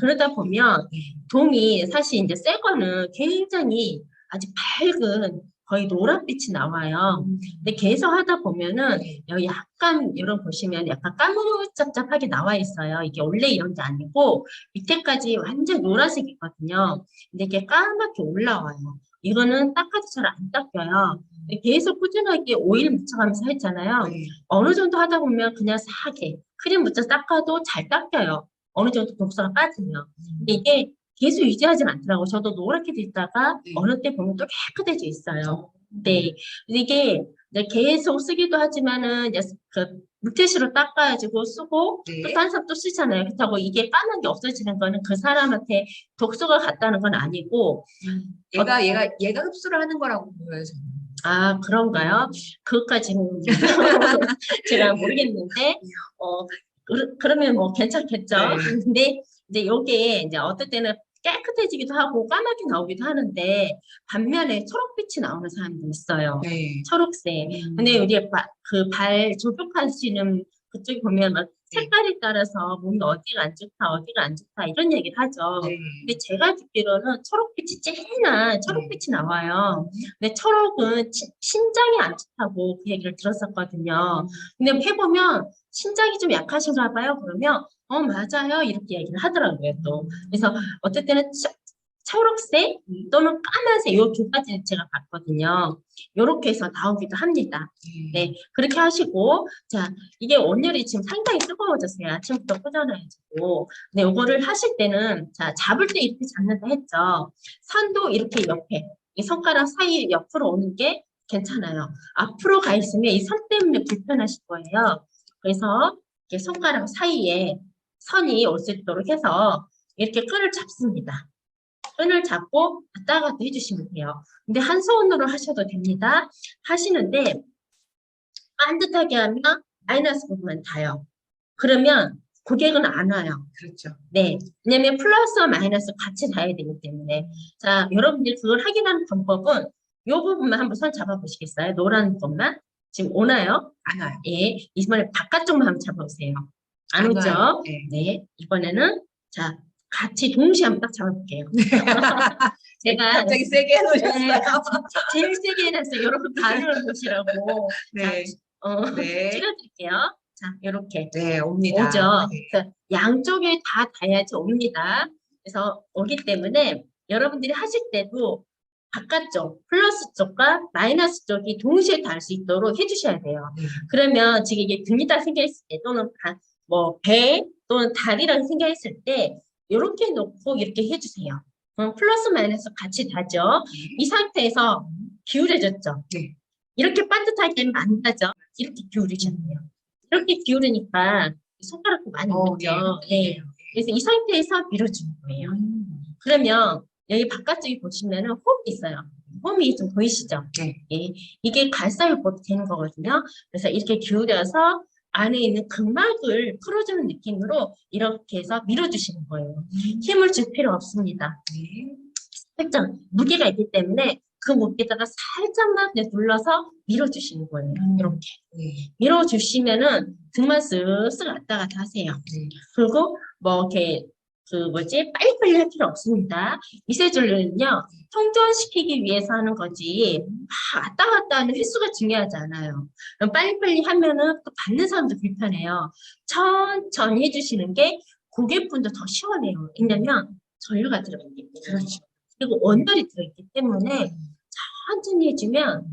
그러다 보면 동이 사실 이제 새 거는 굉장히 아주 밝은 거의 노란빛이 나와요. 근데 계속 하다 보면은 여기 약간 이런 보시면 약간 까무잡잡하게 나와 있어요. 이게 원래 이런 게 아니고 밑에까지 완전 노란색이거든요. 근데 이게 까맣게 올라와요. 이거는 닦아도 잘 안 닦여요. 계속 꾸준하게 오일 묻혀가면서 했잖아요. 네. 어느 정도 하다 보면 그냥 싸게 크림 묻혀 닦아도 잘 닦여요. 어느 정도 독소가 빠지면. 근데 이게 계속 유지하진 않더라고요. 저도 노랗게 됐다가 네. 어느 때 보면 또 깨끗해져 있어요. 네. 근데 이게 계속 쓰기도 하지만은 이제 그 물티슈로 닦아가지고 쓰고 네. 또 다른 사람 또 쓰잖아요. 그렇다고 이게 까만 게 없어지는 거는 그 사람한테 독소가 갔다는 건 아니고 얘가 얘가 얘가 흡수를 하는 거라고 보여요. 아 그런가요? 그것까지는 제가 모르겠는데 어 그, 그러면 뭐 괜찮겠죠. 네. 근데 이제 요게 이제 어떨 때는 깨끗해지기도 하고 까맣게 나오기도 하는데 반면에 초록빛이 나오는 사람도 있어요. 네. 초록색. 음. 근데 우리 그 발 조격하시는 그쪽에 보면 막 네. 색깔에 따라서 몸이 어디가 안 좋다, 어디가 안 좋다 이런 얘기를 하죠. 네. 근데 제가 듣기로는 초록빛이 쨍한 초록빛이 나와요. 근데 초록은 치- 신장이 안 좋다고 그 얘기를 들었었거든요. 근데 해보면 신장이 좀 약하신가 봐요. 그러면 어 맞아요 이렇게 얘기를 하더라고요 또. 그래서 어떨 때는 초- 초록색 또는 까만색 요 두 가지는 제가 봤거든요. 요렇게 해서 나오기도 합니다. 네, 그렇게 하시고, 자, 이게 온열이 지금 상당히 뜨거워졌어요. 아침부터 꽂아놔가지고. 네, 요거를 하실 때는, 자, 잡을 때 이렇게 잡는다 했죠. 선도 이렇게 옆에, 이 손가락 사이 옆으로 오는 게 괜찮아요. 앞으로 가 있으면 이 선 때문에 불편하실 거예요. 그래서 이렇게 손가락 사이에 선이 올 수 있도록 해서 이렇게 끈을 잡습니다. 끈을 잡고 왔다 갔다 해주시면 돼요. 근데 한 손으로 하셔도 됩니다. 하시는데 반듯하게 하면 마이너스 부분만 닿아요. 그러면 고객은 안 와요. 그렇죠. 네. 왜냐면 플러스와 마이너스 같이 닿아야 되기 때문에. 자, 여러분들이 그걸 확인하는 방법은 이 부분만 한번 손 잡아보시겠어요? 노란 것만. 지금 오나요? 안 와요. 예. 이번에 바깥쪽만 한번 잡아보세요. 안 오죠? 와요. 네. 네. 이번에는 자, 같이 동시에 한번 딱 잡아볼게요. 제가 갑자기 세게 해놓으셨어요. 네, 제일 세게 해놨어요. 여러분 반응을 보시라고. 네. 어, 네. 찍어드릴게요. 자, 이렇게 네, 옵니다. 오죠. 네. 양쪽에 다 닿아야지 옵니다. 그래서 오기 때문에 여러분들이 하실 때도 바깥쪽, 플러스 쪽과 마이너스 쪽이 동시에 닿을 수 있도록 해주셔야 돼요. 네. 그러면 지금 이게 등이 다 생겨있을 때 또는 다, 뭐배 또는 다리랑 생겨있을 때 이렇게 놓고 이렇게 해주세요. 그럼 플러스 마이너스 같이 닿죠. 이 상태에서 기울여졌죠. 네. 이렇게 반듯하게 하면 안 닿죠. 이렇게 기울이셔야 돼요. 이렇게 기울이니까 손가락도 많이 어, 묻죠. 네. 그래서 이 상태에서 밀어주는 거예요. 음. 그러면 여기 바깥쪽에 보시면은 홈이 있어요. 홈이 좀 보이시죠? 네. 예. 이게 갈사를 못 되는 거거든요. 그래서 이렇게 기울여서 안에 있는 근막을 풀어주는 느낌으로 이렇게 해서 밀어주시는 거예요. 힘을 줄 필요 없습니다. 네. 살짝 무게가 있기 때문에 그 무게다가 살짝만 눌러서 밀어주시는 거예요. 음. 이렇게. 네. 밀어주시면은 등만 쓱쓱 왔다 갔다 하세요. 네. 그리고 뭐 이렇게 그 뭐지 빨리빨리 할 필요 없습니다. 미세줄는요 통전시키기 위해서 하는 거지 막 왔다 갔다 하는 횟수가 중요하지 않아요. 그럼 빨리빨리 하면은 또 받는 사람도 불편해요. 천천히 해주시는 게 고객분도 더 시원해요. 왜냐면 전류가 들어있기 때문에. 그렇죠. 그리고 원열이 들어있기 때문에 천천히 해주면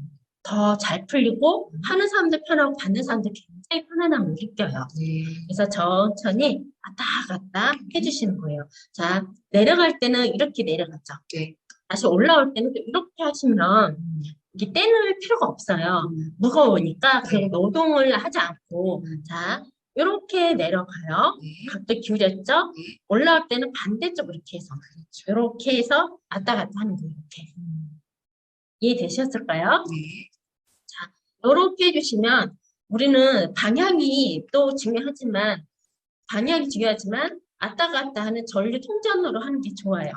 더 잘 풀리고 하는 사람도 편하고 받는 사람도 굉장히 편안함을 느껴요. 네. 그래서 천천히 왔다 갔다 해주시는 거예요. 자, 내려갈 때는 이렇게 내려가죠. 네. 다시 올라올 때는 또 이렇게 하시면 음. 이게 떼놓을 필요가 없어요. 음. 무거우니까 네. 그리고 노동을 하지 않고 음. 자, 이렇게 내려가요. 네. 각도 기울였죠? 네. 올라올 때는 반대쪽으로 이렇게 해서 그렇죠. 이렇게 해서 왔다 갔다 하는 거예요. 이렇게. 음. 이해되셨을까요? 네. 이렇게 해주시면 우리는 방향이 또 중요하지만 방향이 중요하지만 왔다 갔다 하는 전류 통전으로 하는 게 좋아요.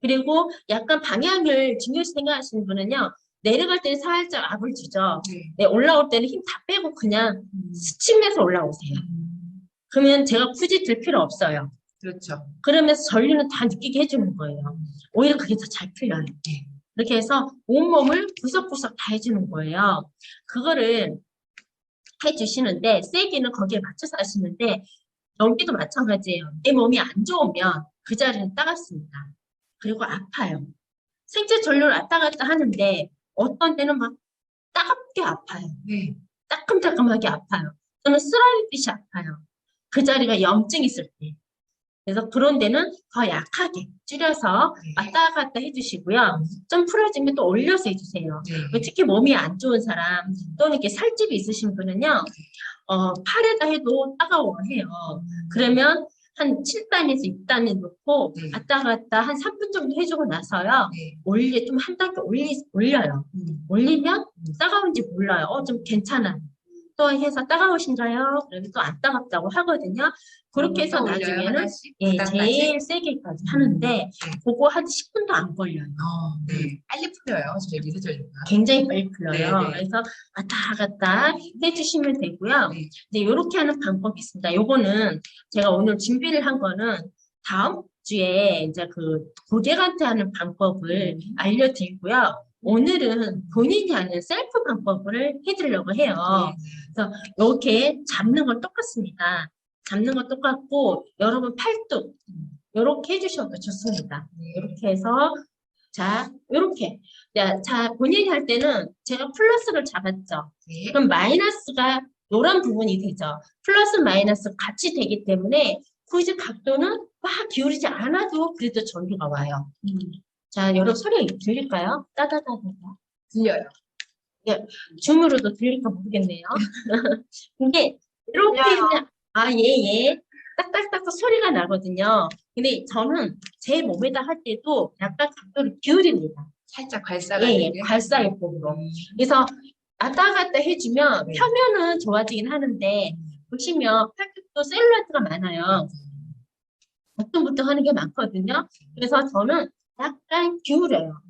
그리고 약간 방향을 중요시 생각하시는 분은요. 내려갈 때는 살짝 압을 주죠. 네. 네, 올라올 때는 힘 다 빼고 그냥 음. 스치면서 올라오세요. 음. 그러면 제가 굳이 들 필요 없어요. 그렇죠. 그러면서 전류는 다 느끼게 해주는 거예요. 오히려 그게 더 잘 풀려요. 네. 그렇게 해서 온몸을 구석구석 다 해주는 거예요. 그거를 해주시는데 세기는 거기에 맞춰서 하시는데 여기도 마찬가지예요. 내 몸이 안 좋으면 그 자리는 따갑습니다. 그리고 아파요. 생체 전류를 왔다 갔다 하는데 어떤 때는 막 따갑게 아파요. 네. 따끔따끔하게 아파요. 저는 쓰라리듯이 아파요. 그 자리가 염증 있을 때. 그래서 그런 데는 더 약하게 줄여서 네. 왔다 갔다 해주시고요. 좀 풀어지면 또 올려서 해주세요. 네. 특히 몸이 안 좋은 사람 또는 이렇게 살집이 있으신 분은요, 어, 팔에다 해도 따가워해요. 그러면 한 7단에서 6단에 놓고 네. 왔다 갔다 한 3분 정도 해주고 나서요, 네. 올리, 좀 한 단계 올리, 올려요. 음. 올리면 따가운지 몰라요. 어, 좀 괜찮아요. 또 해서 따가우신가요? 그러면 또 안 따갑다고 하거든요. 그렇게 해서 올려요, 나중에는? 예? 제일 세게까지 하는데 그거 한 10분도 안 걸려요. 어, 네. 빨리 풀려요. 저희 미세전류가. 굉장히 빨리 풀려요. 네, 네. 그래서 왔다 갔다 해주시면 되고요. 네. 이제 이렇게 하는 방법이 있습니다. 요거는 제가 오늘 준비를 한 거는 다음 주에 이제 그 고객한테 하는 방법을 음. 알려드리고요. 오늘은 본인이 하는 셀프 방법을 해드리려고 해요. 이렇게 잡는 건 똑같습니다. 잡는 건 똑같고 여러분 팔뚝 이렇게 해주셔도 좋습니다. 네. 이렇게 해서 자 이렇게 자, 자 본인이 할 때는 제가 플러스를 잡았죠. 네. 그럼 마이너스가 노란 부분이 되죠. 플러스 마이너스 같이 되기 때문에 굳이 각도는 막 기울이지 않아도 그래도 전류가 와요. 자 여러분 소리 들릴까요? 따다다다다. 들려요. 줌으로도 들릴까 모르겠네요. 이게 이렇게. 그냥 아, 예, 예. 딱딱딱 소리가 나거든요. 근데 저는 제 몸에다 할 때도 약간 각도를 기울입니다. 살짝 괄사가 예, 예, 되게. 괄사요법으로. 음. 그래서 왔다 갔다 해주면 네. 표면은 좋아지긴 하는데 보시면 팔뚝도 셀룰라이트가 많아요. 부뚱부뚱 하는 게 많거든요. 그래서 저는 약간 기울여요.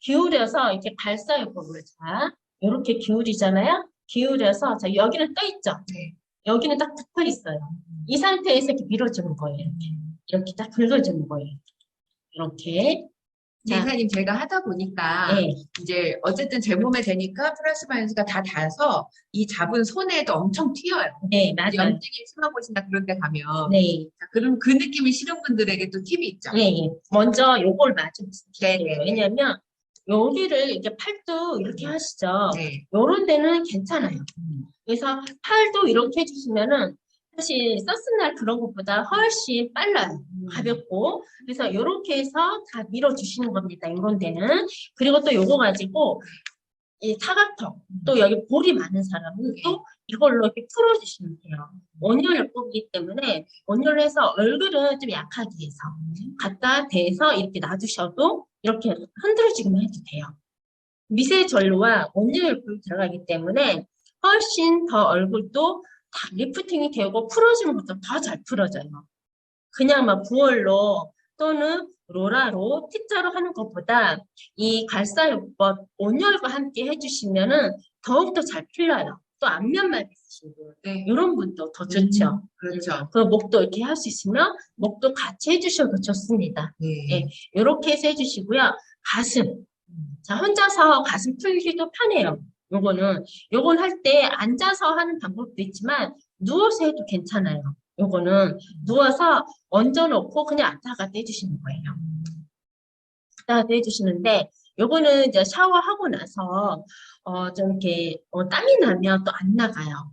기울여서 이렇게 괄사요법으로 자 이렇게 기울이잖아요. 기울여서 자 여기는 떠 있죠. 네. 여기는 딱 붙어 있어요. 이 상태에서 이렇게 밀어주는 거예요. 이렇게 딱 긁어주는 거예요. 이렇게. 네, 자. 이사님 제가 하다 보니까 네, 이제 어쨌든 제 몸에 되니까 플러스 마이너스가 다 닿아서 이 잡은 손에도 엄청 튀어요. 네, 맞아요. 염증이 곳이나 그런 데 가면 네, 자, 그럼 그 느낌이 싫은 분들에게 또 팁이 있죠. 예, 예. 먼저 요걸 맞춰 네, 주세요. 네. 왜냐면 여기를 이렇게 팔도 이렇게 하시죠. 네. 요런 데는 괜찮아요. 음. 그래서 팔도 이렇게 해주시면은 사실 썼은 날 그런 것보다 훨씬 빨라요. 가볍고. 그래서 이렇게 해서 다 밀어주시는 겁니다. 이런 데는. 그리고 또 요거 가지고 이 사각턱, 또 여기 볼이 많은 사람은 또 이걸로 이렇게 풀어주시면 돼요. 뽑기 때문에 온열을 해서 얼굴은 좀 약하게 해서 갖다 대서 이렇게 놔두셔도 이렇게 흔들어주기만 해도 돼요. 미세 전류와 온열불 들어가기 때문에 훨씬 더 얼굴도 다 리프팅이 되고 풀어지는 것도 더 잘 풀어져요. 그냥 막 부얼로 또는 로라로 T자로 하는 것보다 이 갈사요법 온열과 함께 해주시면은 더욱더 잘 풀려요. 또 있으신 분, 네. 이런 분도 더 좋죠. 그렇죠. 그 목도 이렇게 할 수 있으면 목도 같이 해주셔도 좋습니다. 네. 예. 이렇게 해서 해주시고요. 가슴. 자, 혼자서 가슴 풀기도 편해요. 요거는, 요건 할 때 앉아서 하는 방법도 있지만, 누워서 해도 괜찮아요. 요거는, 누워서 얹어놓고 그냥 왔다 갔다 해주시는 거예요. 왔다 갔다 해주시는데, 요거는 이제 샤워하고 나서, 어, 좀 이렇게, 어, 땀이 나면 또 안 나가요.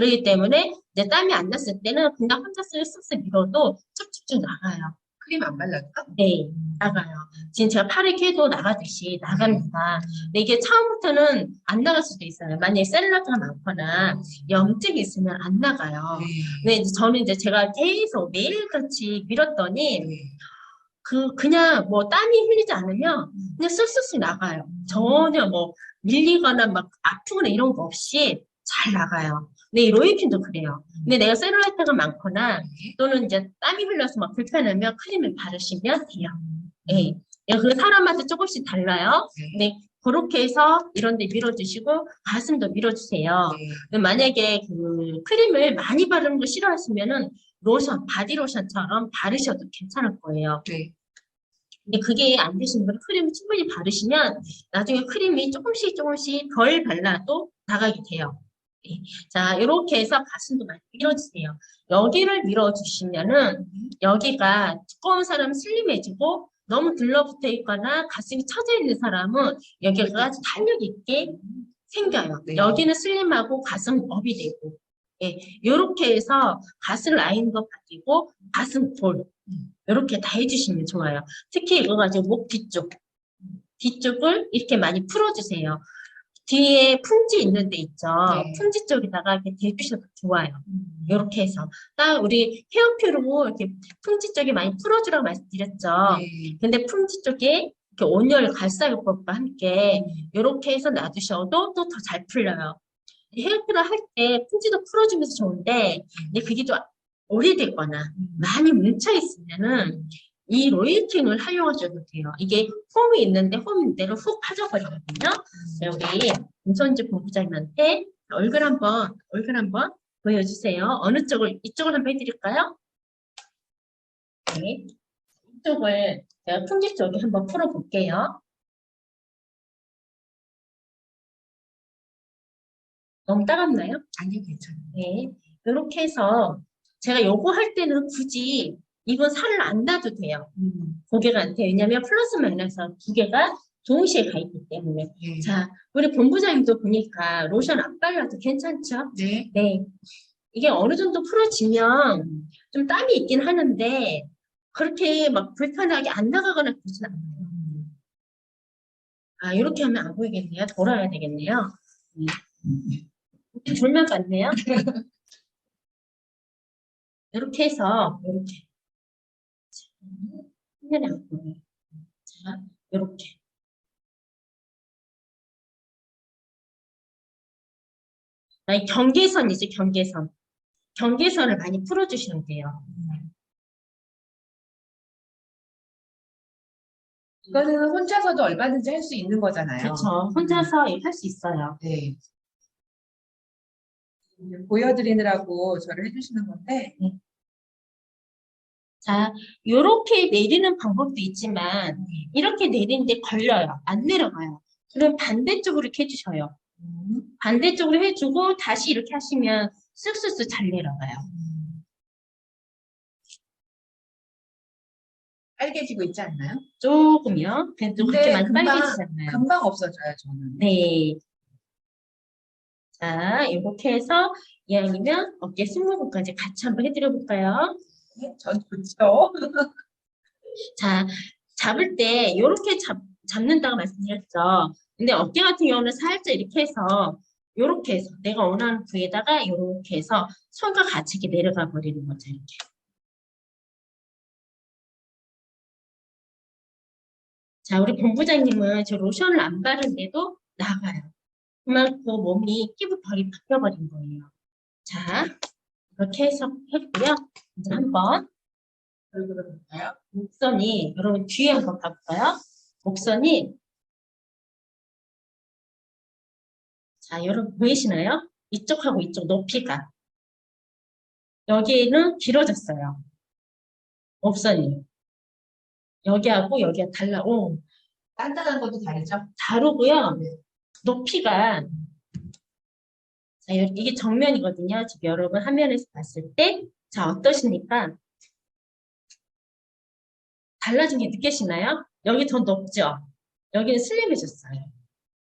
그렇기 때문에, 이제 땀이 안 났을 때는 그냥 혼자 쓱쓱 밀어도 쭉쭉쭉 나가요. 크림 안 발랐어? 네, 나가요. 지금 제가 팔을 캐도 나가듯이 나갑니다. 근데 이게 처음부터는 안 나갈 수도 있어요. 만약에 셀러가 많거나 염증이 있으면 안 나가요. 네. 근데 이제 저는 이제 제가 계속 매일같이 밀었더니 네. 그 그냥 뭐 땀이 흘리지 않으면 그냥 쓱쓱쓱 나가요. 전혀 뭐 밀리거나 막 아프거나 이런 거 없이 잘 나가요. 근데 이 로이핀도 그래요. 근데 내가 셀룰라이트가 많거나 또는 이제 땀이 흘러서 막 불편하면 크림을 바르시면 돼요. 예. 예, 그 사람마다 조금씩 달라요. 근데 그렇게 해서 이런 데 밀어주시고 가슴도 밀어주세요. 네. 만약에 그 크림을 많이 바르는 거 싫어하시면은 로션, 바디 로션처럼 바르셔도 괜찮을 거예요. 네. 근데 그게 안 되시는 분은 크림을 충분히 바르시면 나중에 크림이 조금씩 조금씩 덜 발라도 나가게 돼요. 예. 자, 이렇게 해서 가슴도 많이 밀어주세요. 여기를 밀어주시면은 여기가 두꺼운 사람은 슬림해지고 너무 들러붙어 있거나 가슴이 처져 있는 사람은 여기가 아주 탄력 있게 생겨요. 네. 여기는 슬림하고 가슴 업이 되고 예, 요렇게 해서 가슴 라인도 바뀌고 가슴 골 이렇게 다 해주시면 좋아요. 특히 이거 가지고 목 뒤쪽 뒤쪽을 이렇게 많이 풀어주세요. 뒤에 품지 있는 데 있죠. 네. 품지 쪽에다가 이렇게 대주셔도 좋아요. 음. 이렇게 해서 딱 우리 헤어큐로 이렇게 품지 쪽에 많이 풀어주라고 말씀드렸죠. 네. 근데 품지 쪽에 이렇게 온열 갈사요법과 함께 음. 이렇게 해서 놔두셔도 또 더 잘 풀려요. 헤어큐를 할 때 품지도 풀어주면서 좋은데 근데 그게 좀 오래됐거나 많이 뭉쳐 있으면은 이 로이팅을 활용하셔도 돼요. 이게 홈이 있는데 홈 대로 훅 빠져버리거든요. 네, 우리 김선지 본부장님한테 얼굴 한번 얼굴 한번 보여주세요. 어느 쪽을 이쪽을 한번 해드릴까요? 네, 이쪽을 제가 품지 쪽에 한번 풀어볼게요. 너무 따갑나요? 아니요, 괜찮아요. 네, 이렇게 해서 제가 요거 할 때는 굳이 이건 살을 안 놔도 돼요. 음. 고개가 안 돼요. 왜냐면 플러스 마이너스 두 개가 동시에 가 있기 때문에. 네. 자, 우리 본부장님도 보니까 로션 안 발라도 괜찮죠? 네. 네. 이게 어느 정도 풀어지면 좀 땀이 있긴 하는데 그렇게 막 불편하게 안 나가거나 그러진 않아요. 음. 아, 이렇게 하면 안 보이겠네요. 돌아야 되겠네요. 음. 줄만 같네요. 이렇게 해서 이렇게 화면에 안 보여요. 자, 이렇게 아, 이 경계선이지 경계선. 경계선을 많이 풀어주시면 돼요. 이거는 혼자서도 얼마든지 할 수 있는 거잖아요. 그렇죠. 혼자서 할 수 있어요. 네. 보여드리느라고 저를 해주시는 건데, 자, 요렇게 내리는 방법도 있지만 이렇게 내리는데 걸려요. 안 내려가요. 그럼 반대쪽으로 이렇게 해주셔요. 음. 반대쪽으로 해주고 다시 이렇게 하시면 쓱쓱쓱 잘 내려가요. 빨개지고 있지 않나요? 조금요. 그래도 근데 그렇게 많이 금방- 빨개지지 않아요. 금방 없어져요, 저는. 네. 자, 이렇게 해서 이왕이면 어깨 승모근까지 같이 한번 해드려 볼까요? 전 좋죠. 자, 잡을 때 이렇게 잡, 잡는다고 말씀드렸죠. 근데 어깨 같은 경우는 살짝 이렇게 해서 이렇게 해서 내가 원하는 부위에다가 이렇게 해서 손과 같이 이렇게 내려가 버리는 거죠. 이렇게. 자, 우리 본부장님은 저 로션을 안 바르는데도 나가요. 그만큼 몸이 피부 결이 바뀌어버린 거예요. 자, 이렇게 해서 했고요. 이제 한번 얼굴을 볼까요? 목선이 여러분 뒤에 한번 가볼까요? 목선이 자 여러분 보이시나요? 이쪽하고 이쪽 높이가 여기는 길어졌어요. 목선이 여기하고 여기가 달라. 오 단단한 것도 다르죠? 다르고요. 네. 높이가 자 여- 이게 정면이거든요. 지금 여러분 화면에서 봤을 때 자 어떠십니까? 달라진 게 느끼시나요? 여기 더 높죠? 여기는 슬림해졌어요.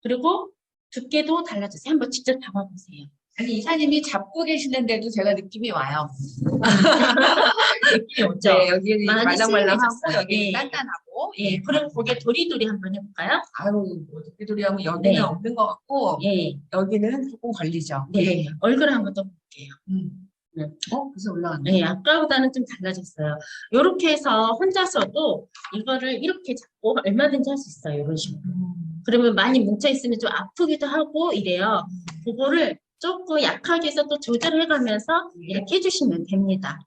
그리고 두께도 달라졌어요. 한번 직접 잡아보세요. 아니, 이사님이 잡고 계시는데도 제가 느낌이 와요. 느낌이 오죠? 네, 여기는 말랑말랑하고. 여기는 네. 단단하고, 예, 그럼 고개 도리도리 한번 해볼까요? 아유, 어떻게 도리 하면 여기는 네. 없는 것 같고, 예, 여기는 조금 걸리죠. 네. 얼굴 한번 더 볼게요. 음. 네. 어, 그래서 올라왔네. 네, 아까보다는 좀 달라졌어요. 이렇게 해서 혼자서도 이거를 이렇게 잡고 얼마든지 할 수 있어요. 이런 식으로. 음. 그러면 많이 뭉쳐있으면 좀 아프기도 하고 이래요. 그거를 조금 약하게 해서 또 조절해가면서 이렇게 해주시면 됩니다.